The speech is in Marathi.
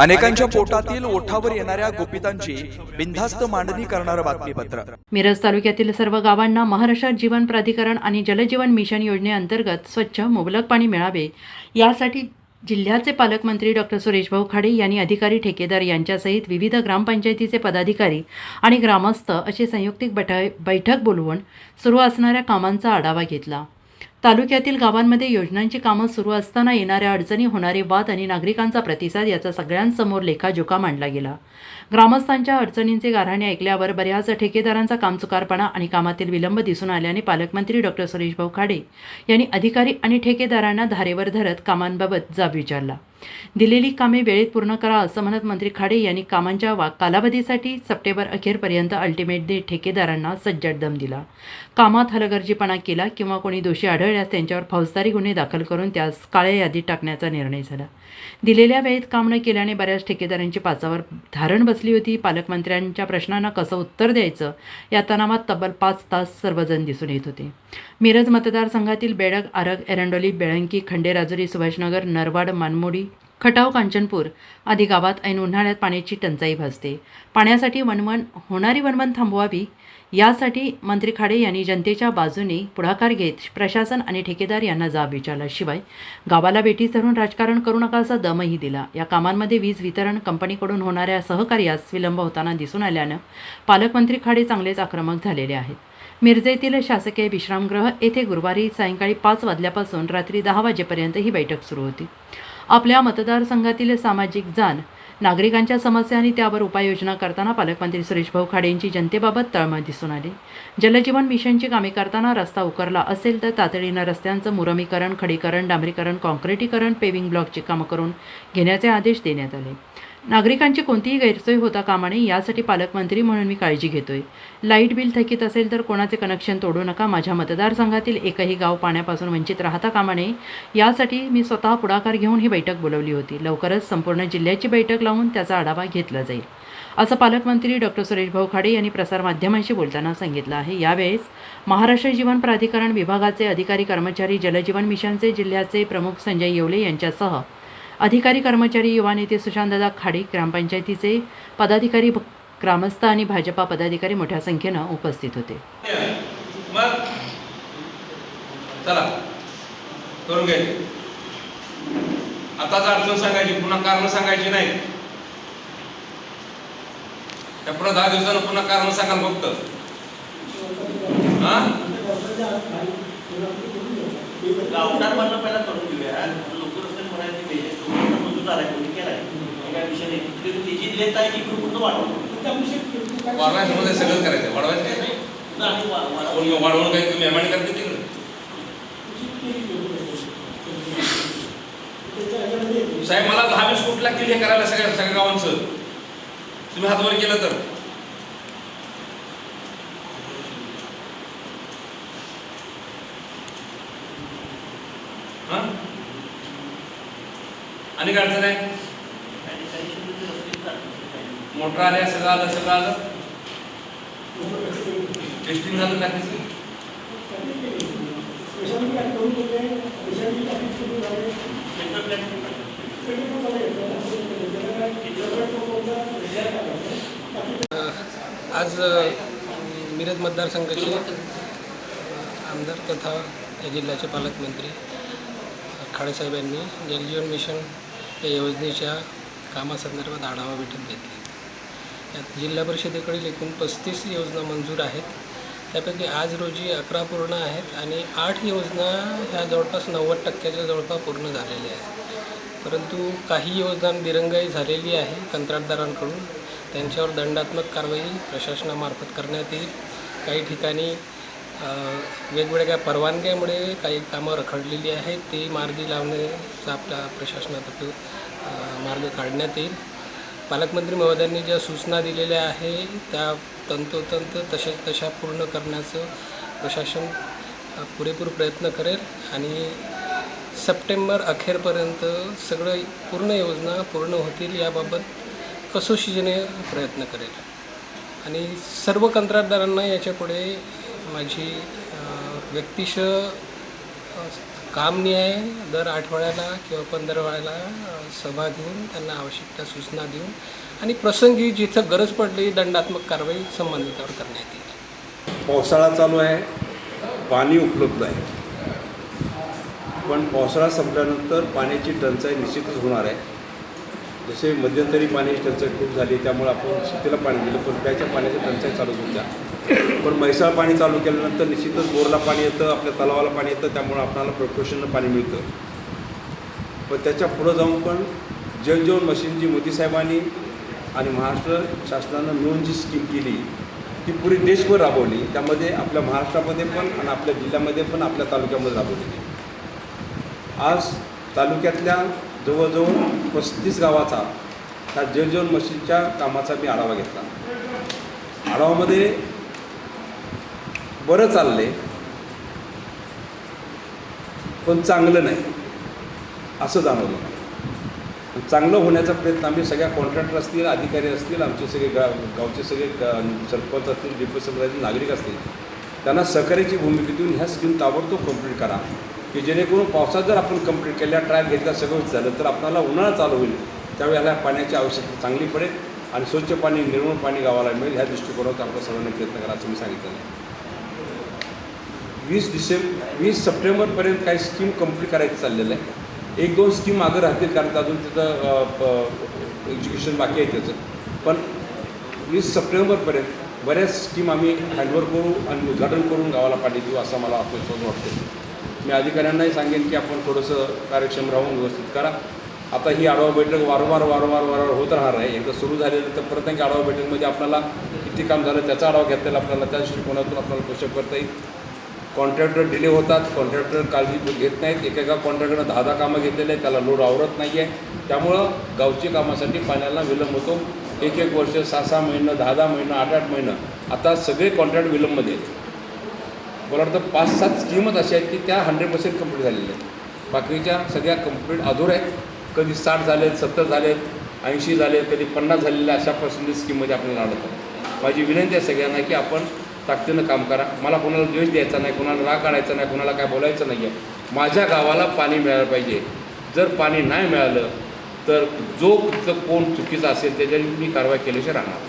अनेकांच्या पोटातील ओठावर येणाऱ्या गोपितांची बिनधास्त मांडणी करणारं बातमीपत्र. मिरज तालुक्यातील सर्व गावांना महाराष्ट्र जीवन प्राधिकरण आणि जलजीवन मिशन योजनेअंतर्गत स्वच्छ मुबलक पाणी मिळावे. यासाठी जिल्ह्याचे पालकमंत्री डॉक्टर सुरेशभाऊ खाडे यांनी अधिकारी ठेकेदार यांच्यासहित विविध ग्रामपंचायतीचे पदाधिकारी आणि ग्रामस्थ अशी संयुक्तिक बठा बैठक बोलवून सुरू असणाऱ्या कामांचा आढावा घेतला. तालुक्यातील गावांमध्ये योजनांची कामं सुरू असताना येणाऱ्या अडचणी होणारे वाद आणि नागरिकांचा प्रतिसाद याचा सगळ्यांसमोर लेखाजोखा मांडला गेला. ग्रामस्थांच्या अडचणींचे गाऱ्हाणे ऐकल्यावर बऱ्याच ठेकेदारांचा कामचुकारपणा आणि कामातील विलंब दिसून आल्याने पालकमंत्री डॉक्टर सुरेशभाऊ खाडे यांनी अधिकारी आणि ठेकेदारांना धारेवर धरत कामांबाबत जाब विचारला. दिलेली कामे वेळेत पूर्ण करा असं म्हणत मंत्री खाडे यांनी कामांच्या वा कालावधीसाठी सप्टेंबर अखेरपर्यंत अल्टिमेट दे ठेकेदारांना सज्जड दम दिला. कामात हलगर्जीपणा केला किंवा कोणी दोषी आढळल्यास त्यांच्यावर फौजदारी गुन्हे दाखल करून त्यास काळ्या यादीत टाकण्याचा निर्णय झाला. दिलेल्या वेळेत काम न केल्याने बऱ्याच ठेकेदारांची पाचावर धारण बसली होती. पालकमंत्र्यांच्या प्रश्नांना कसं उत्तर द्यायचं? या तणावात तब्बल पाच तास सर्वजण दिसून येत होते. मिरज मतदारसंघातील बेडग आरग एरंडोली बेळंकी खंडेराजुरी सुभाषनगर नरवाड मानमोडी खटाव कांचनपूर आदी गावात ऐन उन्हाळ्यात पाण्याची टंचाई भासते. पाण्यासाठी वणवण होणारी वणवण थांबवावी यासाठी मंत्री खाडे यांनी जनतेच्या बाजूने पुढाकार घेत प्रशासन आणि ठेकेदार यांना जाब विचारला. शिवाय गावाला भेटी धरून राजकारण करू नका असा दमही दिला. या कामांमध्ये वीज वितरण कंपनीकडून होणाऱ्या सहकार्यास विलंब होताना दिसून आल्यानं पालकमंत्री खाडे चांगलेच आक्रमक झालेले आहेत. मिरजेतील शासकीय विश्रामगृह येथे गुरुवारी सायंकाळी पाच वाजल्यापासून रात्री दहा वाजेपर्यंत ही बैठक सुरू होती. आपल्या मतदारसंघातील सामाजिक जाण नागरिकांच्या समस्या आणि त्यावर उपाययोजना करताना पालकमंत्री सुरेशभाऊ खाडे यांची जनतेबाबत तळमळ दिसून आली. जलजीवन मिशनची कामे करताना रस्ता उकरला असेल तर तातडीनं रस्त्यांचं मुरमीकरण खडीकरण डांबरीकरण कॉन्क्रिटीकरण पेविंग ब्लॉकची कामं करून घेण्याचे आदेश देण्यात आले. नागरिकांची कोणतीही गैरसोय होता कामा नये यासाठी पालकमंत्री म्हणून मी काळजी घेतोय. लाइट बिल थकीत असेल तर कोणाचे कनेक्शन तोडू नका. माझ्या मतदारसंघातील एकही गाव पाण्यापासून वंचित राहता कामा नये. यासाठी मी स्वतः पुढाकार घेऊन ही बैठक बोलवली होती. लवकरच संपूर्ण जिल्ह्याची बैठक लावून त्याचा आढावा घेतला जाईल. असं पालकमंत्री डॉक्टर सुरेश भाऊ खाडे यांनी प्रसारमाध्यमांशी बोलताना सांगितलं आहे. यावेळेस महाराष्ट्र जीवन प्राधिकरण विभागाचे अधिकारी कर्मचारी जलजीवन मिशनचे जिल्ह्याचे प्रमुख संजय येवले यांच्यासह अधिकारी कर्मचारी युवा नेते सुशांतदादा खाडे ग्रामपंचायतीचे पदाधिकारी ग्रामस्थ आणि भाजपा पदाधिकारी मोठ्या संख्येनं उपस्थित होते. मग चला करून घ्यायचे आताच अडचण सांगायची पुन्हा कारण सांगायची नाही. त्या पुन्हा दहा दिवसानं पुन्हा कारण सांगाल फक्त. हा? गावठाण म्हणलं पहिला करून घेऊया. मंजूर कोणी हे काय विषय नाही. त्याची लेत आहे ती कुठं कुठं वाढवतो वाढवायचं सगळं करायचं. वाढवायचं काय? नाही. वाढवून काही तुम्ही मेहमानी करते तिकडे साहेब मला दहा वीस कोटी लागतील हे करायला सगळ्या सगळ्या गावांचं. तुम्ही हातवर केलं तर. हा? आणि काय अडचण आहे? मोटर आल्या सगळं आलं सगळं आलं. टेस्टिंग झालं टाकीचं आज मिरज मतदारसंघाचे आमदार तथा या जिल्ह्याचे पालकमंत्री खाडेसाहेब यांनी जलजीवन मिशन या योजनेच्या कामासंदर्भात आढावा बैठक घेतली. यात जिल्हा परिषदेकडील एकूण पस्तीस योजना मंजूर आहेत. त्यापैकी आज रोजी अकरा पूर्ण आहेत आणि आठ योजना ह्या जवळपास नव्वद टक्क्याच्या जवळपास पूर्ण झालेल्या आहेत. परंतु काही योजना दिरंगाई झालेली आहे कंत्राटदारांकडून. त्यांच्यावर दंडात्मक कारवाई प्रशासनामार्फत करण्यात येईल. काही ठिकाणी वेगवेगळ्या परवानग्यामुळे काही कामं रखडलेली आहेत ती मार्गी लावण्याचा आपल्या प्रशासनातर्फे मार्ग काढण्यात येईल. पालकमंत्री महोदयांनी ज्या सूचना दिलेल्या आहे त्या तंतोतंत तशा तशा पूर्ण करण्याचं प्रशासन पुरेपूर प्रयत्न करेल आणि सप्टेंबर अखेरपर्यंत सगळं पूर्ण योजना पूर्ण होतील याबाबत कसोशीने प्रयत्न करेल. आणि सर्व कंत्राटदारांना याच्यापुढे माझी व्यक्तिश अ, काम दर आठवड्याला किंवा पंधरा वेळाला सभा घेऊन त्यांना आवश्यक त्या सूचना देऊन आणि प्रसंगी जिथं गरज पडली दंडात्मक कारवाई संबंधितावर करण्यात येईल. पावसाळा चालू आहे पाणी उपलब्ध आहे. पण पावसाळा संपल्यानंतर पाण्याची टंचाई निश्चितच होणार आहे. जसे मध्यंतरी पाण्याची टंचाई खूप झाली त्यामुळे आपण शेतीला पाणी दिलं पण प्याच्या पाण्याची टंचाई चालू होत्या पण म्हैसाळ पाणी चालू केल्यानंतर निश्चितच बोरला पाणी येतं आपल्या तलावाला पाणी येतं त्यामुळे आपल्याला प्रोपोर्शननं पाणी मिळतं. पण त्याच्या पुढं जाऊन पण जलजीवन मशीन जी मोदी साहेबांनी आणि महाराष्ट्र शासनानं मिळून जी स्कीम केली ती पुरी देशभर राबवली. त्यामध्ये आपल्या महाराष्ट्रामध्ये पण आणि आपल्या जिल्ह्यामध्ये पण आपल्या तालुक्यामध्ये राबवलेली. आज तालुक्यातल्या जवळजवळ पस्तीस गावाचा त्या जलजीवन मशीनच्या कामाचा मी आढावा घेतला. आढावामध्ये बरं चालले पण चांगलं नाही असं जाणवलं. चांगलं होण्याचा प्रयत्न आम्ही सगळ्या कॉन्ट्रॅक्टर असतील अधिकारी असतील आमचे सगळे गा गावचे सगळे सरपंच असतील डिप्युटी सरपंच नागरिक असतील त्यांना सहकार्याची भूमिका देऊन ह्या स्कीम ताबडतोब कंप्लीट करा. की जेणेकरून पावसात जर आपण कंप्लीट केल्या ट्रायल घेतला सगळं झालं तर आपल्याला उन्हाळा चालू होईल. त्यावेळेला पाण्याची आवश्यकता चांगली पडेल आणि स्वच्छ पाणी निर्मळ पाणी गावाला मिळेल. ह्या दृष्टिकोनात आपल्या सर्वांनी प्रयत्न करा असं मी सांगितलं. आहे वीस डिसेंबर वीस सप्टेंबरपर्यंत काही स्कीम कंप्लीट करायचं चाललेलं आहे. एक दोन स्कीम मागं राहतील कारण अजून त्याचं एज्युकेशन बाकी आहे त्याचं. पण वीस सप्टेंबरपर्यंत बऱ्याच स्कीम आम्ही हँडओव्हर करू आणि उद्घाटन करून गावाला पाणी देऊ असं मला आपल्या वाटते मी अधिकाऱ्यांनाही सांगेन की आपण थोडंसं कार्यक्षम राहून व्यवस्थित करा. आता ही आढावा बैठक वारंवार वारंवार वारंवार होत राहणार आहे. एकदा सुरू झालेलं तर परत आणखी आढावा बैठकमध्ये आपल्याला किती काम झालं त्याचा आढावा घेता येईल. आपल्याला त्या दृष्टिकोनातून आपल्याला पोषक करता येईल. कॉन्ट्रॅक्टर डिले होतात. कॉन्ट्रॅक्टर काळजी घेत नाहीत. एकेका कॉन्ट्रॅक्टरनं दहा दहा कामं घेतलेले आहेत. त्याला लोड आवरत नाही आहे त्यामुळं गावची कामासाठी पाण्याला विलंब होतो. एक एक वर्ष सहा सहा महिनं दहा दहा महिनं आठ आठ महिनं. आता सगळे कॉन्ट्रॅक्ट विलंबमध्ये आहेत मला वाटतं पाच सात स्कीमच अशा आहेत की त्या हंड्रेड पर्सेंट कंप्लीट झालेल्या आहेत. बाकीच्या सगळ्या कंप्लीट अधूर आहेत. कधी साठ झालेत सत्तर झालेत ऐंशी झालेत कधी पन्नास झालेल्या अशा पर्सेंटेज स्कीममध्ये आपल्याला आढळतात माझी विनंती आहे सगळ्यांना की आपण ताकदीनं काम करा. मला कोणाला द्वेष द्यायचा नाही कोणाला राग काढायचा नाही कोणाला काय बोलायचं नाही आहे माझ्या गावाला पाणी मिळालं पाहिजे. जर पाणी नाही मिळालं तर जो कोण चुकीचा असेल त्याच्यावर मी कारवाई केल्याशिवाय राहणार